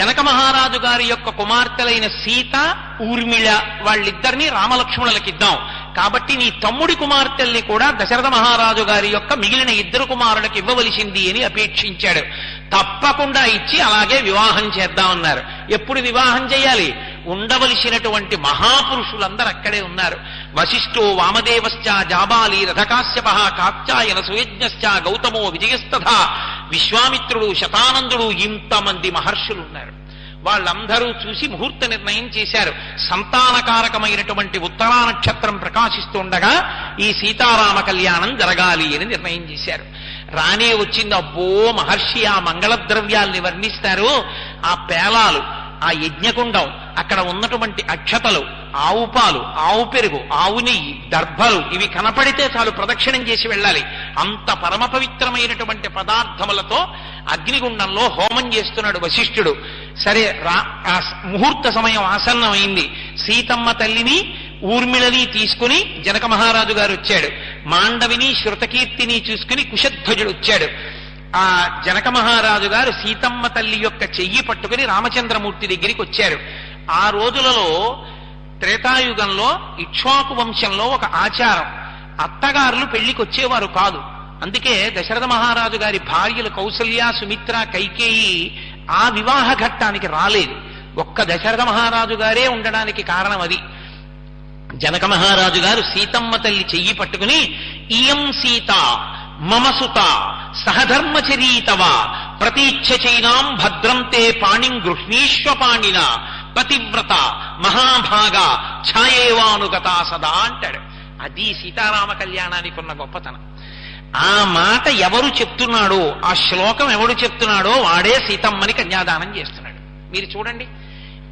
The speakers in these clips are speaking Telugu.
జనక మహారాజు గారి యొక్క కుమార్తెలైన సీత ఊర్మిళ వాళ్ళిద్దరిని రామలక్ష్మణులకిద్దాం కాబట్టి నీ తమ్ముడి కుమార్తెల్ని కూడా దశరథ మహారాజు గారి యొక్క మిగిలిన ఇద్దరు కుమారులకు ఇవ్వవలసింది అని అపేక్షించాడు. తప్పకుండా ఇచ్చి అలాగే వివాహం చేద్దామన్నారు ఎప్పుడు వివాహం చేయాలి? ఉండవలసినటువంటి మహాపురుషులందరూ అక్కడే ఉన్నారు. వశిష్ఠో వామదేవశ్చ జాబాలి రథకాశ్యప కాత్యాయన సుయజ్ఞశ్చ గౌతమో విజయస్తథ విశ్వామిత్రుడు శతానందుడు ఇంతమంది మహర్షులు ఉన్నారు వాళ్ళందరూ చూసి ముహూర్త నిర్ణయం చేశారు. సంతానకారకమైనటువంటి ఉత్తరా నక్షత్రం ప్రకాశిస్తుండగా ఈ సీతారామ కళ్యాణం జరగాలి అని నిర్ణయం చేశారు. రానే వచ్చింది అబ్బో మహర్షి ఆ మంగళ ద్రవ్యాల్ని వర్ణిస్తారు. ఆ పేలాలు ఆ యజ్ఞకుండం అక్కడ ఉన్నటువంటి అక్షతలు ఆవు పాలు ఆవు పెరుగు ఆవు నెయ్యి దర్భలు ఇవి కనపడితే చాలు ప్రదక్షిణం చేసి వెళ్ళాలి. అంత పరమ పవిత్రమైనటువంటి పదార్థములతో అగ్నిగుండంలో హోమం చేస్తున్నాడు వశిష్ఠుడు. సరే రా ముహూర్త సమయం ఆసన్నమైంది. సీతమ్మ తల్లిని ఊర్మిళని తీసుకుని జనక మహారాజు గారు వచ్చాడు. మాండవిని శృతకీర్తిని చూసుకుని కుశధ్వజుడు వచ్చాడు. ఆ జనక మహారాజు గారు సీతమ్మ తల్లి యొక్క చెయ్యి పట్టుకుని రామచంద్రమూర్తి దగ్గరికి వచ్చారు. ఆ రోజులలో త్రేతాయుగంలో ఇక్ష్వాకు వంశంలో ఒక ఆచారం. అత్తగారులు పెళ్ళికి వచ్చేవారు కాదు. అందుకే దశరథ మహారాజు గారి భార్యలు కౌసల్య సుమిత్ర కైకేయి ఆ వివాహ ఘట్టానికి రాలేదు. ఒక్క దశరథ మహారాజు గారే ఉండడానికి కారణం అది. జనక మహారాజు గారు సీతమ్మ తల్లి చెయ్యి పట్టుకుని ఇయం సీత మమసుత సహధర్మచరీతవ ప్రతీచ్ఛ చైనాం భద్రం తే పాణిం గృహ్ణీష్వ పాణిన పతివ్రత మహాభాగ ఛాయేవానుగత సదా అంటాడు. అది సీతారామ కళ్యాణానికి ఉన్న గొప్పతనం. ఆ మాట ఎవరు చెప్తున్నాడో ఆ శ్లోకం ఎవడు చెప్తున్నాడో వాడే సీతమ్మని కన్యాదానం చేస్తున్నాడు. మీరు చూడండి.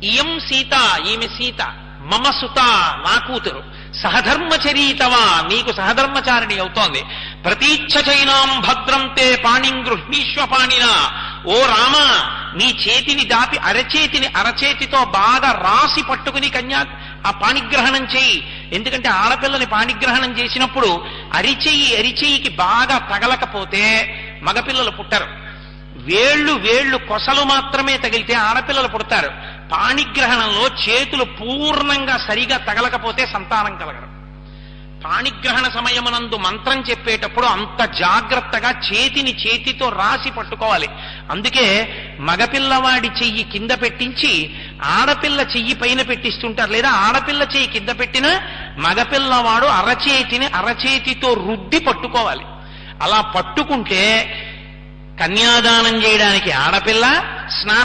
ఇయం సీత ఈమె సీత మమ సుత నా కూతురు. సహధర్మచరీతవా నీకు సహధర్మచారిణి అవుతోంది. ప్రతీచ్ఛ చైనాం భద్రం తే పాణిం గృహ్ణీష్వ పాణిన ఓ రామ నీ చేతిని దాపి అరచేతిని అరచేతితో బాగా రాసి పట్టుకుని కన్యా ఆ పాణిగ్రహణం చేయి. ఎందుకంటే ఆడపిల్లని పాణిగ్రహణం చేసినప్పుడు అరిచెయ్యి అరిచెయ్యికి బాగా తగలకపోతే మగపిల్లలు పుట్టరు. వేళ్ళు వేళ్ళు కొసలు మాత్రమే తగిలితే ఆడపిల్లలు పుడతారు. పాణిగ్రహణంలో చేతులు పూర్ణంగా సరిగా తగలకపోతే సంతానం కలగరు. పాణిగ్రహణ సమయమునందు మంత్రం చెప్పేటప్పుడు అంత జాగ్రత్తగా చేతిని చేతితో రాసి పట్టుకోవాలి. అందుకే మగపిల్లవాడి చెయ్యి కింద పెట్టించి ఆడపిల్ల చెయ్యి పైన పెట్టిస్తుంటారు. లేదా ఆడపిల్ల చెయ్యి కింద పెట్టిన మగపిల్లవాడు అరచేతిని అరచేతితో రుద్ది పట్టుకోవాలి. అలా పట్టుకుంటే కన్యాదానం చేయడానికి ఆడపిల్ల స్నా